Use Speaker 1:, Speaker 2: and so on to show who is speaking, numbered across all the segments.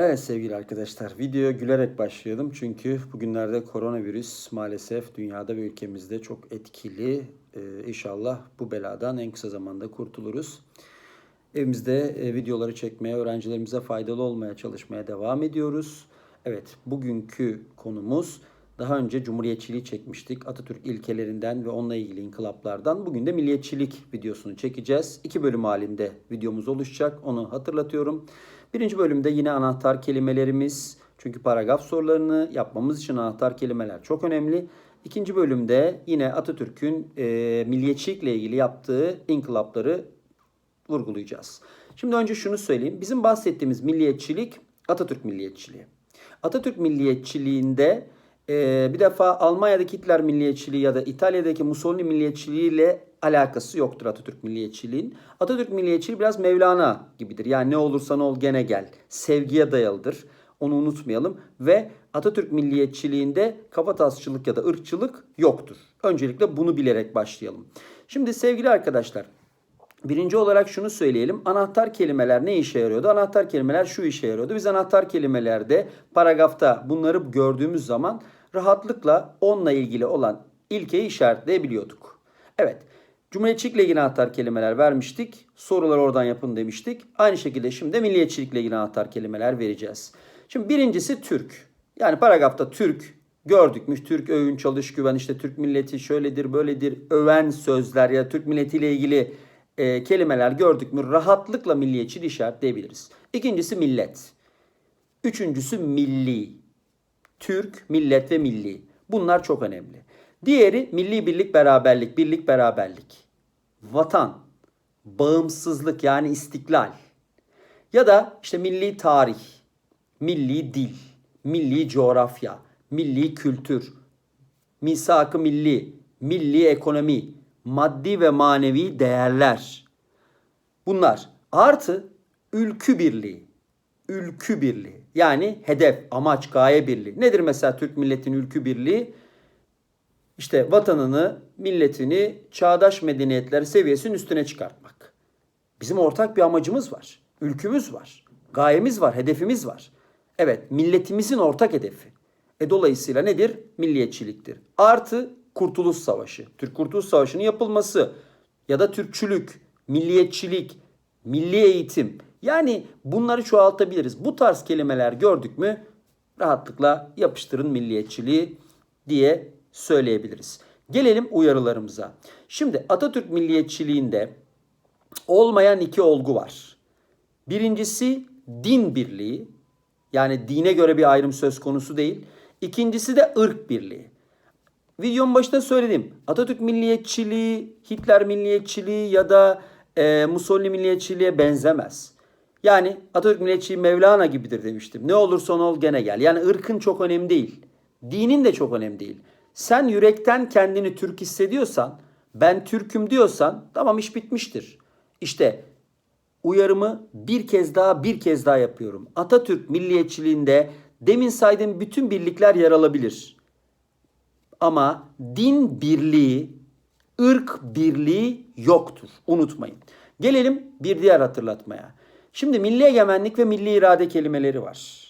Speaker 1: Evet sevgili arkadaşlar, videoya gülerek başlayalım çünkü bugünlerde koronavirüs maalesef dünyada ve ülkemizde çok etkili. Ee, inşallah bu beladan en kısa zamanda kurtuluruz. Evimizde e, videoları çekmeye, öğrencilerimize faydalı olmaya çalışmaya devam ediyoruz. Evet, bugünkü konumuz daha önce Cumhuriyetçiliği çekmiştik. Atatürk ilkelerinden ve onunla ilgili inkılaplardan. Bugün de milliyetçilik videosunu çekeceğiz. İki bölüm halinde videomuz oluşacak. Onu hatırlatıyorum. Birinci bölümde yine anahtar kelimelerimiz. Çünkü paragraf sorularını yapmamız için anahtar kelimeler çok önemli. İkinci bölümde yine Atatürk'ün e, milliyetçilikle ilgili yaptığı inkılapları vurgulayacağız. Şimdi önce şunu söyleyeyim. Bizim bahsettiğimiz milliyetçilik Atatürk milliyetçiliği. Atatürk milliyetçiliğinde e, bir defa Almanya'daki Hitler milliyetçiliği ya da İtalya'daki Mussolini milliyetçiliğiyle alakası yoktur Atatürk milliyetçiliğin. Atatürk milliyetçiliği biraz Mevlana gibidir. Yani ne olursan ol gene gel. Sevgiye dayalıdır. Onu unutmayalım. Ve Atatürk milliyetçiliğinde kafatasçılık ya da ırkçılık yoktur. Öncelikle bunu bilerek başlayalım. Şimdi sevgili arkadaşlar Birinci olarak şunu söyleyelim. Anahtar kelimeler ne işe yarıyordu? Anahtar kelimeler şu işe yarıyordu. Biz anahtar kelimelerde paragrafta bunları gördüğümüz zaman rahatlıkla onunla ilgili olan ilkeyi işaretleyebiliyorduk. Evet. Cumhuriyetçilikle ilgili anahtar kelimeler vermiştik. Sorular oradan yapın demiştik. Aynı şekilde şimdi milliyetçilikle ilgili anahtar kelimeler vereceğiz. Şimdi birincisi Türk. Yani paragrafta Türk gördükmüş. Türk övün çalış güven işte Türk milleti şöyledir böyledir öven sözler ya Türk milletiyle ilgili e, kelimeler gördük mü rahatlıkla milliyetçi işaretleyebiliriz. İkincisi millet. Üçüncüsü milli. Türk, millet ve milli. Bunlar çok önemli. Diğeri milli birlik beraberlik, birlik beraberlik. Vatan, bağımsızlık yani istiklal. Ya da işte milli tarih, milli dil, milli coğrafya, milli kültür, misak-ı milli, milli ekonomi, maddi ve manevi değerler. Bunlar artı ülkü birliği. Ülkü birliği. Yani hedef, amaç, gaye birliği. Nedir mesela Türk milletinin ülkü birliği? İşte vatanını, milletini çağdaş medeniyetler seviyesinin üstüne çıkartmak. Bizim ortak bir amacımız var. Ülkümüz var. Gayemiz var, hedefimiz var. Evet, milletimizin ortak hedefi. E dolayısıyla nedir? Milliyetçiliktir. Artı Kurtuluş Savaşı. Türk Kurtuluş Savaşı'nın yapılması ya da Türkçülük, milliyetçilik, milli eğitim. Yani bunları çoğaltabiliriz. Bu tarz kelimeler gördük mü rahatlıkla yapıştırın milliyetçiliği diye söyleyebiliriz. Gelelim uyarılarımıza. Şimdi Atatürk milliyetçiliğinde olmayan iki olgu var. Birincisi din birliği. Yani dine göre bir ayrım söz konusu değil. İkincisi de ırk birliği. Videonun başında söyledim. Atatürk milliyetçiliği, Hitler milliyetçiliği ya da e, Mussolini milliyetçiliğe benzemez. Yani Atatürk milliyetçiliği Mevlana gibidir demiştim. Ne olursa ol gene gel. Yani ırkın çok önemli değil. Dinin de çok önemli değil. Sen yürekten kendini Türk hissediyorsan, ben Türk'üm diyorsan tamam iş bitmiştir. İşte uyarımı bir kez daha bir kez daha yapıyorum. Atatürk milliyetçiliğinde demin saydığım bütün birlikler yer alabilir. Ama din birliği, ırk birliği yoktur. Unutmayın. Gelelim bir diğer hatırlatmaya. Şimdi milli egemenlik ve milli irade kelimeleri var.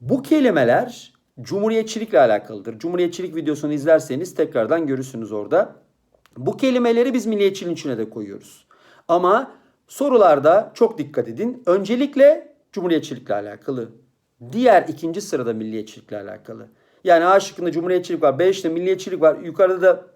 Speaker 1: Bu kelimeler cumhuriyetçilikle alakalıdır. Cumhuriyetçilik videosunu izlerseniz tekrardan görürsünüz orada. Bu kelimeleri biz milliyetçiliğin içine de koyuyoruz. Ama sorularda çok dikkat edin. Öncelikle cumhuriyetçilikle alakalı. Diğer ikinci sırada milliyetçilikle alakalı. Yani A şıkkında cumhuriyetçilik var. B milliyetçilik var. Yukarıda da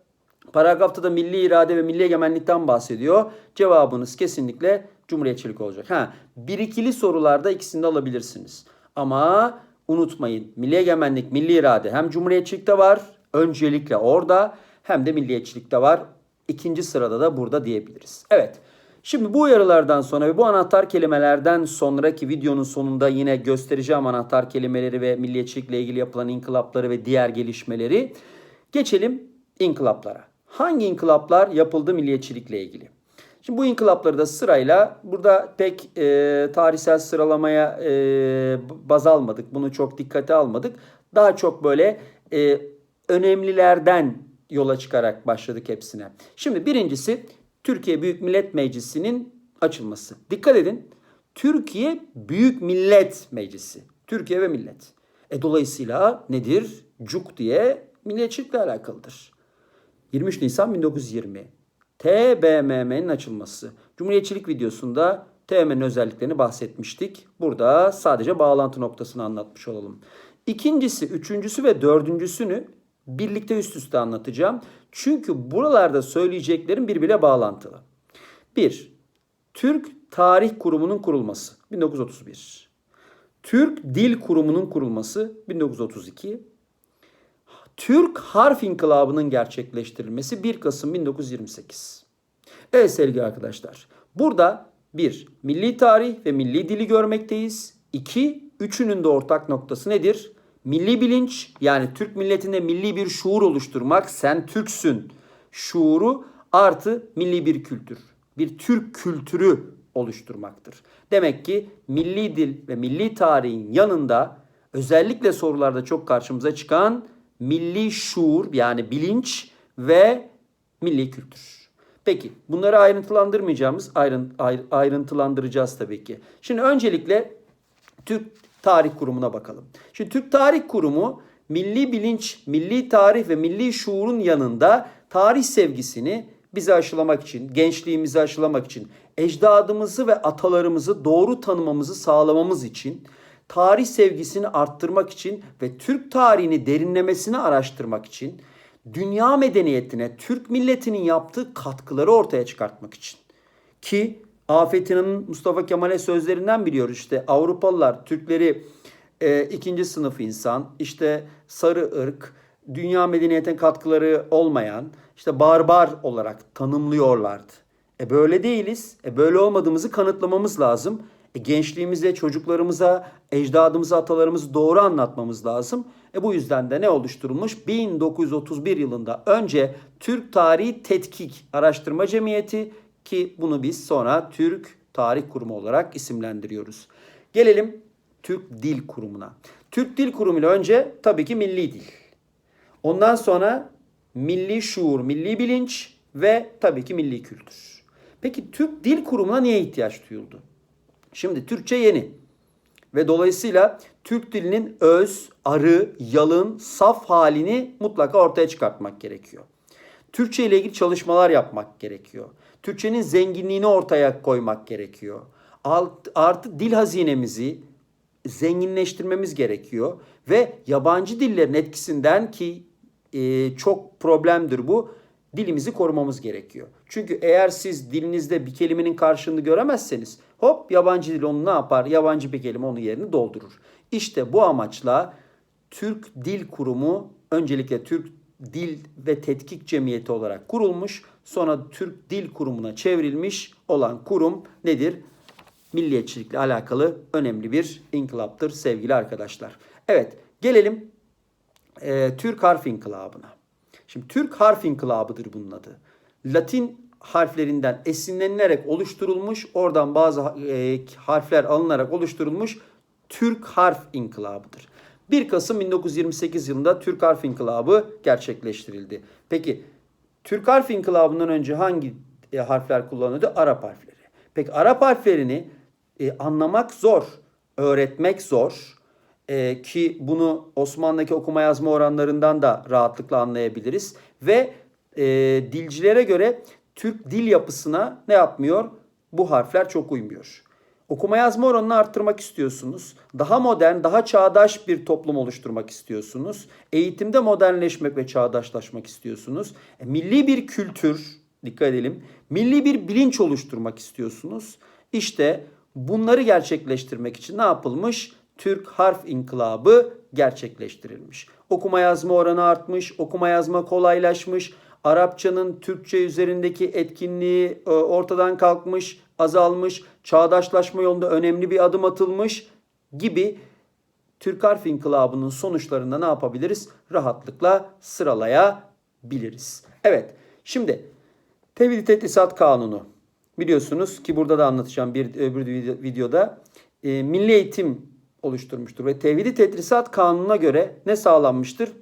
Speaker 1: paragrafta da milli irade ve milli egemenlikten bahsediyor. Cevabınız kesinlikle cumhuriyetçilik olacak. Ha, bir ikili sorularda ikisini de alabilirsiniz. Ama unutmayın milli egemenlik, milli irade hem cumhuriyetçilikte var öncelikle orada hem de milliyetçilikte var. İkinci sırada da burada diyebiliriz. Evet. Şimdi bu uyarılardan sonra ve bu anahtar kelimelerden sonraki videonun sonunda yine göstereceğim anahtar kelimeleri ve milliyetçilikle ilgili yapılan inkılapları ve diğer gelişmeleri. Geçelim inkılaplara. Hangi inkılaplar yapıldı milliyetçilikle ilgili? Şimdi bu inkılapları da sırayla burada pek e, tarihsel sıralamaya e, baz almadık. Bunu çok dikkate almadık. Daha çok böyle e, önemlilerden yola çıkarak başladık hepsine. Şimdi birincisi Türkiye Büyük Millet Meclisi'nin açılması. Dikkat edin. Türkiye Büyük Millet Meclisi. Türkiye ve millet. E dolayısıyla nedir? Cuk diye milliyetçilikle alakalıdır. 23 Nisan 1920. TBMM'nin açılması. Cumhuriyetçilik videosunda TBMM'nin özelliklerini bahsetmiştik. Burada sadece bağlantı noktasını anlatmış olalım. İkincisi, üçüncüsü ve dördüncüsünü birlikte üst üste anlatacağım. Çünkü buralarda söyleyeceklerim birbirine bağlantılı. 1. Türk Tarih Kurumu'nun kurulması 1931. Türk Dil Kurumu'nun kurulması 1932. Türk Harf İnkılabı'nın gerçekleştirilmesi 1 Kasım 1928. Evet sevgili arkadaşlar. Burada bir milli tarih ve milli dili görmekteyiz. İki, üçünün de ortak noktası nedir? Milli bilinç yani Türk milletinde milli bir şuur oluşturmak. Sen Türksün şuuru artı milli bir kültür. Bir Türk kültürü oluşturmaktır. Demek ki milli dil ve milli tarihin yanında özellikle sorularda çok karşımıza çıkan milli şuur yani bilinç ve milli kültür. Peki bunları ayrıntılandırmayacağımız ayrın, ayr- ayrıntılandıracağız tabii ki. Şimdi öncelikle Türk Tarih Kurumu'na bakalım. Şimdi Türk Tarih Kurumu milli bilinç, milli tarih ve milli şuurun yanında tarih sevgisini bize aşılamak için, gençliğimizi aşılamak için, ecdadımızı ve atalarımızı doğru tanımamızı sağlamamız için, tarih sevgisini arttırmak için ve Türk tarihini derinlemesine araştırmak için, dünya medeniyetine Türk milletinin yaptığı katkıları ortaya çıkartmak için. Ki Afet İnan'ın Mustafa Kemal'e sözlerinden biliyoruz işte Avrupalılar Türkleri e, ikinci sınıf insan, işte sarı ırk, dünya medeniyetine katkıları olmayan, işte barbar olarak tanımlıyorlardı. E böyle değiliz. E böyle olmadığımızı kanıtlamamız lazım. E gençliğimize, çocuklarımıza, ecdadımıza, atalarımızı doğru anlatmamız lazım. E bu yüzden de ne oluşturulmuş? 1931 yılında önce Türk Tarihi Tetkik Araştırma Cemiyeti ki bunu biz sonra Türk Tarih Kurumu olarak isimlendiriyoruz. Gelelim Türk Dil Kurumu'na. Türk Dil Kurumu ile önce tabii ki milli dil. Ondan sonra milli şuur, milli bilinç ve tabii ki milli kültür. Peki Türk Dil Kurumu'na niye ihtiyaç duyuldu? Şimdi Türkçe yeni ve dolayısıyla Türk dilinin öz, arı, yalın, saf halini mutlaka ortaya çıkartmak gerekiyor. Türkçe ile ilgili çalışmalar yapmak gerekiyor. Türkçenin zenginliğini ortaya koymak gerekiyor. Artı dil hazinemizi zenginleştirmemiz gerekiyor ve yabancı dillerin etkisinden ki e, çok problemdir bu. Dilimizi korumamız gerekiyor. Çünkü eğer siz dilinizde bir kelimenin karşılığını göremezseniz hop yabancı dil onu ne yapar? Yabancı bir kelime onun yerini doldurur. İşte bu amaçla Türk Dil Kurumu öncelikle Türk Dil ve Tetkik Cemiyeti olarak kurulmuş. Sonra Türk Dil Kurumu'na çevrilmiş olan kurum nedir? Milliyetçilikle alakalı önemli bir inkılaptır sevgili arkadaşlar. Evet gelelim e, Türk Harf İnkılabı'na. Şimdi Türk Harf İnkılabı'dır bunun adı. Latin harflerinden esinlenilerek oluşturulmuş, oradan bazı e, harfler alınarak oluşturulmuş Türk Harf İnkılabı'dır. 1 Kasım 1928 yılında Türk Harf İnkılabı gerçekleştirildi. Peki Türk Harf İnkılabı'ndan önce hangi e, harfler kullanılıyordu? Arap harfleri. Peki Arap harflerini e, anlamak zor, öğretmek zor. E, ki bunu Osmanlı'daki okuma yazma oranlarından da rahatlıkla anlayabiliriz. Ve e, dilcilere göre Türk dil yapısına ne yapmıyor? Bu harfler çok uymuyor. Okuma yazma oranını arttırmak istiyorsunuz. Daha modern, daha çağdaş bir toplum oluşturmak istiyorsunuz. Eğitimde modernleşmek ve çağdaşlaşmak istiyorsunuz. E, milli bir kültür, dikkat edelim, milli bir bilinç oluşturmak istiyorsunuz. İşte bunları gerçekleştirmek için ne yapılmış? Türk Harf İnkılabı gerçekleştirilmiş. Okuma yazma oranı artmış, okuma yazma kolaylaşmış, Arapçanın Türkçe üzerindeki etkinliği e, ortadan kalkmış, azalmış, çağdaşlaşma yolunda önemli bir adım atılmış gibi Türk Harf İnkılabı'nın sonuçlarında ne yapabiliriz? Rahatlıkla sıralayabiliriz. Evet, şimdi Tevhid Tedrisat Kanunu biliyorsunuz ki burada da anlatacağım bir öbür videoda e, milli eğitim oluşturmuştur ve Tevhid Tedrisat Kanunu'na göre ne sağlanmıştır?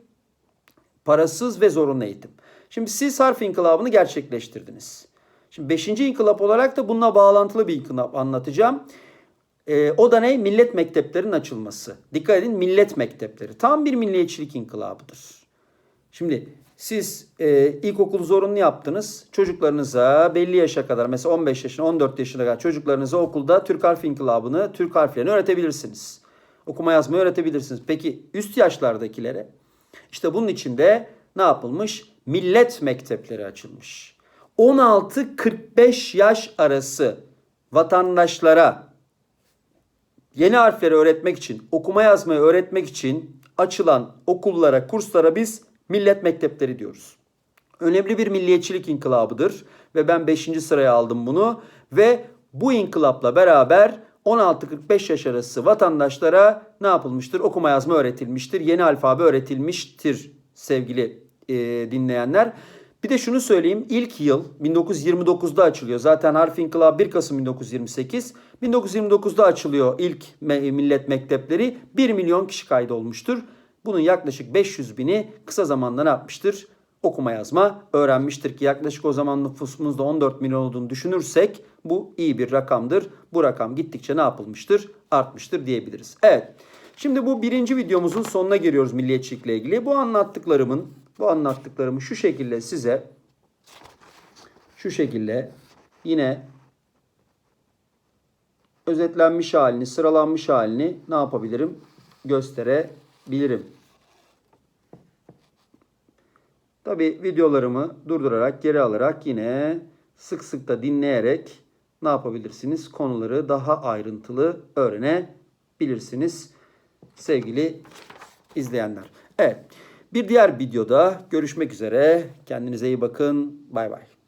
Speaker 1: Parasız ve zorunlu eğitim. Şimdi siz harf inkılabını gerçekleştirdiniz. Şimdi 5. inkılap olarak da bununla bağlantılı bir inkılap anlatacağım. E, o da ne? Millet mekteplerinin açılması. Dikkat edin millet mektepleri. Tam bir milliyetçilik inkılabıdır. Şimdi siz e, ilkokul zorunlu yaptınız. Çocuklarınıza belli yaşa kadar mesela 15 yaşına 14 yaşına kadar çocuklarınıza okulda Türk harf inkılabını, Türk harflerini öğretebilirsiniz. Okuma yazma öğretebilirsiniz. Peki üst yaşlardakilere işte bunun içinde ne yapılmış? Millet mektepleri açılmış. 16-45 yaş arası vatandaşlara yeni harfleri öğretmek için, okuma yazmayı öğretmek için açılan okullara, kurslara biz millet mektepleri diyoruz. Önemli bir milliyetçilik inkılabıdır ve ben 5. sıraya aldım bunu ve bu inkılapla beraber 16-45 yaş arası vatandaşlara ne yapılmıştır? Okuma yazma öğretilmiştir. Yeni alfabe öğretilmiştir sevgili e, dinleyenler. Bir de şunu söyleyeyim. İlk yıl 1929'da açılıyor. Zaten harf inkılabı 1 Kasım 1928. 1929'da açılıyor ilk me- millet mektepleri. 1 milyon kişi kaydolmuştur. Bunun yaklaşık 500 bini kısa zamanda ne yapmıştır? Okuma yazma öğrenmiştir ki yaklaşık o zaman nüfusumuzda 14 milyon olduğunu düşünürsek bu iyi bir rakamdır. Bu rakam gittikçe ne yapılmıştır? Artmıştır diyebiliriz. Evet. Şimdi bu birinci videomuzun sonuna geliyoruz milliyetçilikle ilgili. Bu anlattıklarımın bu anlattıklarımı şu şekilde size şu şekilde yine özetlenmiş halini, sıralanmış halini ne yapabilirim? Gösterebilirim. Tabi videolarımı durdurarak, geri alarak yine sık sık da dinleyerek ne yapabilirsiniz? Konuları daha ayrıntılı öğrenebilirsiniz sevgili izleyenler. Evet. Bir diğer videoda görüşmek üzere. Kendinize iyi bakın. Bay bay.